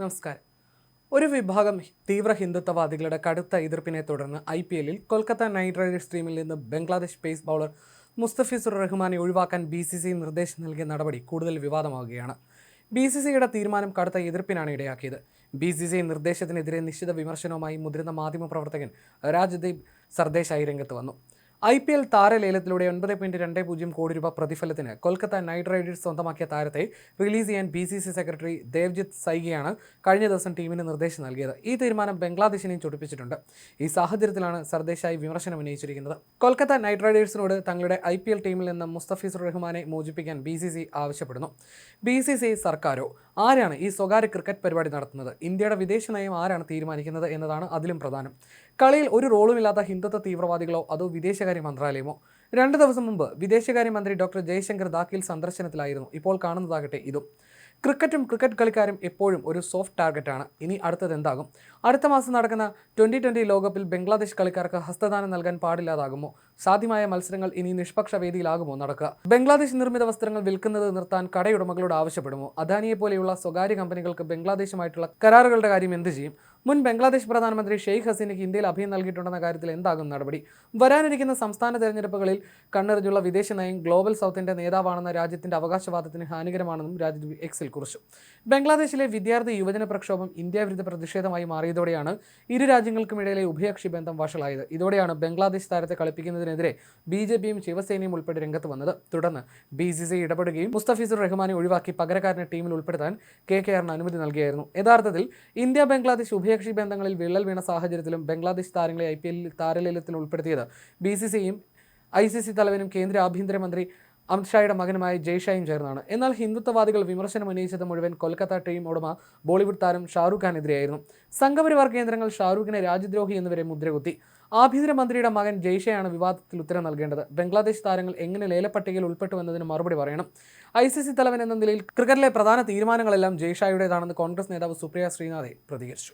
നമസ്കാരം. ഒരു വിഭാഗം തീവ്ര ഹിന്ദുത്വവാദികളുടെ കടുത്ത എതിർപ്പിനെ തുടർന്ന് ഐ പി എല്ലിൽ കൊൽക്കത്ത നൈറ്റ് റൈഡേഴ്സ് ടീമിൽ നിന്ന് ബംഗ്ലാദേശ് പേസ് ബൗളർ മുസ്തഫിസുർ റഹ്മാനെ ഒഴിവാക്കാൻ ബി സി സി നിർദ്ദേശം നൽകിയ നടപടി കൂടുതൽ വിവാദമാവുകയാണ്. ബി സി സിയുടെ തീരുമാനം കടുത്ത എതിർപ്പിനാണ് ഇടയാക്കിയത്. ബി സി സി നിർദ്ദേശത്തിനെതിരെ നിശ്ചിത വിമർശനവുമായി മുതിർന്ന മാധ്യമപ്രവർത്തകൻ രാജ്ദീപ് സർദേശായി രംഗത്ത് വന്നു. ഐ പി എൽ താരലേലത്തിലൂടെ ഒൻപത് പോയിന്റ് രണ്ട് പൂജ്യം കോടി രൂപ പ്രതിഫലത്തിന് കൊൽക്കത്ത നൈറ്റ് റൈഡേഴ്സ് സ്വന്തമാക്കിയ താരത്തെ റിലീസ് ചെയ്യാൻ B C C secretary Devajit സൈഗിയാണ് കഴിഞ്ഞ ദിവസം ടീമിന് നിർദ്ദേശം നൽകിയത്. ഈ തീരുമാനം ബംഗ്ലാദേശിനെയും ചൊടിപ്പിച്ചിട്ടുണ്ട്. ഈ സാഹചര്യത്തിലാണ് സർദേശായി വിമർശനം ഉന്നയിച്ചിരിക്കുന്നത്. കൊൽക്കത്ത നൈറ്റ് റൈഡേഴ്സിനോട് തങ്ങളുടെ ഐ ടീമിൽ നിന്ന് മുസ്തഫീസുർ റഹ്മാനെ മോചിപ്പിക്കാൻ ബി ആവശ്യപ്പെടുന്നു. ബി സർക്കാരോ ആരാണ് ഈ സ്വകാര്യ ക്രിക്കറ്റ് പരിപാടി നടത്തുന്നത്? ഇന്ത്യയുടെ വിദേശ നയം ആരാണ് തീരുമാനിക്കുന്നത് എന്നതാണ് അതിലും പ്രധാനം. കളിയിൽ ഒരു റോളുമില്ലാത്ത ഹിന്ദുത്വ തീവ്രവാദികളോ അതോ വിദേശകാര്യ മന്ത്രാലയമോ? രണ്ട് ദിവസം മുമ്പ് വിദേശകാര്യമന്ത്രി ഡോക്ടർ ജയശങ്കർ ദാക്കിൽ സന്ദർശനത്തിലായിരുന്നു. ഇപ്പോൾ കാണുന്നതാകട്ടെ ഇതും. ക്രിക്കറ്റും ക്രിക്കറ്റ് കളിക്കാരും എപ്പോഴും ഒരു സോഫ്റ്റ് ടാർഗറ്റാണ്. ഇനി അടുത്തത് എന്താകും അടുത്ത മാസം നടക്കുന്ന ട്വന്റി ട്വന്റി ലോകകപ്പിൽ ബംഗ്ലാദേശ് കളിക്കാർക്ക് ഹസ്തദാനം നൽകാൻ പാടില്ലാതാകുമോ? സാധ്യമായ മത്സരങ്ങൾ ഇനി നിഷ്പക്ഷ വേദിയിലാകുമോ നടക്കുക? ബംഗ്ലാദേശ് നിർമ്മിത വസ്ത്രങ്ങൾ വിൽക്കുന്നത് നിർത്താൻ കടയുടമകളോട് ആവശ്യപ്പെടുമോ? അദാനിയെ പോലെയുള്ള സ്വകാര്യ കമ്പനികൾക്ക് ബംഗ്ലാദേശുമായിട്ടുള്ള കരാറുകളുടെ കാര്യം എന്ത് ചെയ്യും? മുൻ ബംഗ്ലാദേശ് പ്രധാനമന്ത്രി ഷെയ്ഖ് ഹസീനയ്ക്ക് ഇന്ത്യയിൽ അഭയം നൽകിയിട്ടുണ്ടെന്ന കാര്യത്തിൽ എന്താകും നടപടി? വരാനിരിക്കുന്ന സംസ്ഥാന തെരഞ്ഞെടുപ്പുകളിൽ കണ്ണെറിഞ്ഞുള്ള വിദേശ നയം ഗ്ലോബൽ സൗത്തിന്റെ നേതാവാണെന്ന രാജ്യത്തിന്റെ അവകാശവാദത്തിന് ഹാനികരമാണെന്നും രാജ്യത്ത് എക്സിൽ കുറിച്ചു. ബംഗ്ലാദേശിലെ വിദ്യാർത്ഥി യുവജന പ്രക്ഷോഭം ഇന്ത്യ വിരുദ്ധ പ്രതിഷേധമായി മാറിയതോടെയാണ് ഇരു രാജ്യങ്ങൾക്കുമിടയിലെ ഉഭയകക്ഷി ബന്ധം വഷളായത്. ഇതോടെയാണ് ബംഗ്ലാദേശ് താരത്തെ കളിപ്പിക്കുന്നതിനെതിരെ ബി ജെ പിയും ശിവസേനയും ഉൾപ്പെടെ രംഗത്ത് വന്നത്. തുടർന്ന് ബി സി സി ഇടപെടുകയും മുസ്തഫീസുർ റഹ്മാനെ ഒഴിവാക്കി പകരക്കാരനെ ടീമിൽ ഉൾപ്പെടുത്താൻ കെ കെ ആറിന് അനുമതി നൽകിയായിരുന്നു. യഥാർത്ഥത്തിൽ ഇന്ത്യ ബംഗ്ലാദേശ് ഉഭയകക്ഷി ബന്ധങ്ങളിൽ വിള്ളൽ വീണ സാഹചര്യത്തിലും ബംഗ്ലാദേശ് താരങ്ങളെ ഐ പി എല്ലിൽ താരലേലത്തിൽ ഉൾപ്പെടുത്തിയത്. ബി സി സിയും ഐ സി സി തലവനും കേന്ദ്ര ആഭ്യന്തരമന്ത്രി അമിത്ഷായുടെ മകനുമായ ജയ്ഷായും ചേർന്നാണ്. എന്നാൽ ഹിന്ദുത്വവാദികൾ വിമർശനം ഉന്നയിച്ചത് മുഴുവൻ കൊൽക്കത്ത ടീം ഉടമ ബോളിവുഡ് താരം ഷാറൂഖ് ഖാനെതിരെയായിരുന്നു സംഘപരിവാർ കേന്ദ്രങ്ങൾ ഷാറൂഖിനെ രാജ്യദ്രോഹി എന്നിവരെ മുദ്രകുത്തി. ആഭ്യന്തരമന്ത്രിയുടെ മകൻ ജയ്ഷയാണ് വിവാദത്തിൽ ഉത്തരം നൽകേണ്ടത്. ബംഗ്ലാദേശ് താരങ്ങൾ എങ്ങനെ ലേലപ്പട്ടികയിൽ ഉൾപ്പെട്ടു എന്നതിന് മറുപടി പറയണം. ഐ സി സി തലവൻ എന്ന നിലയിൽ ക്രിക്കറ്റിലെ പ്രധാന തീരുമാനങ്ങളെല്ലാം ജയ്ഷായുടേതാണെന്ന് കോൺഗ്രസ് നേതാവ് സുപ്രിയ ശ്രീനാഥെ പ്രതികരിച്ചു.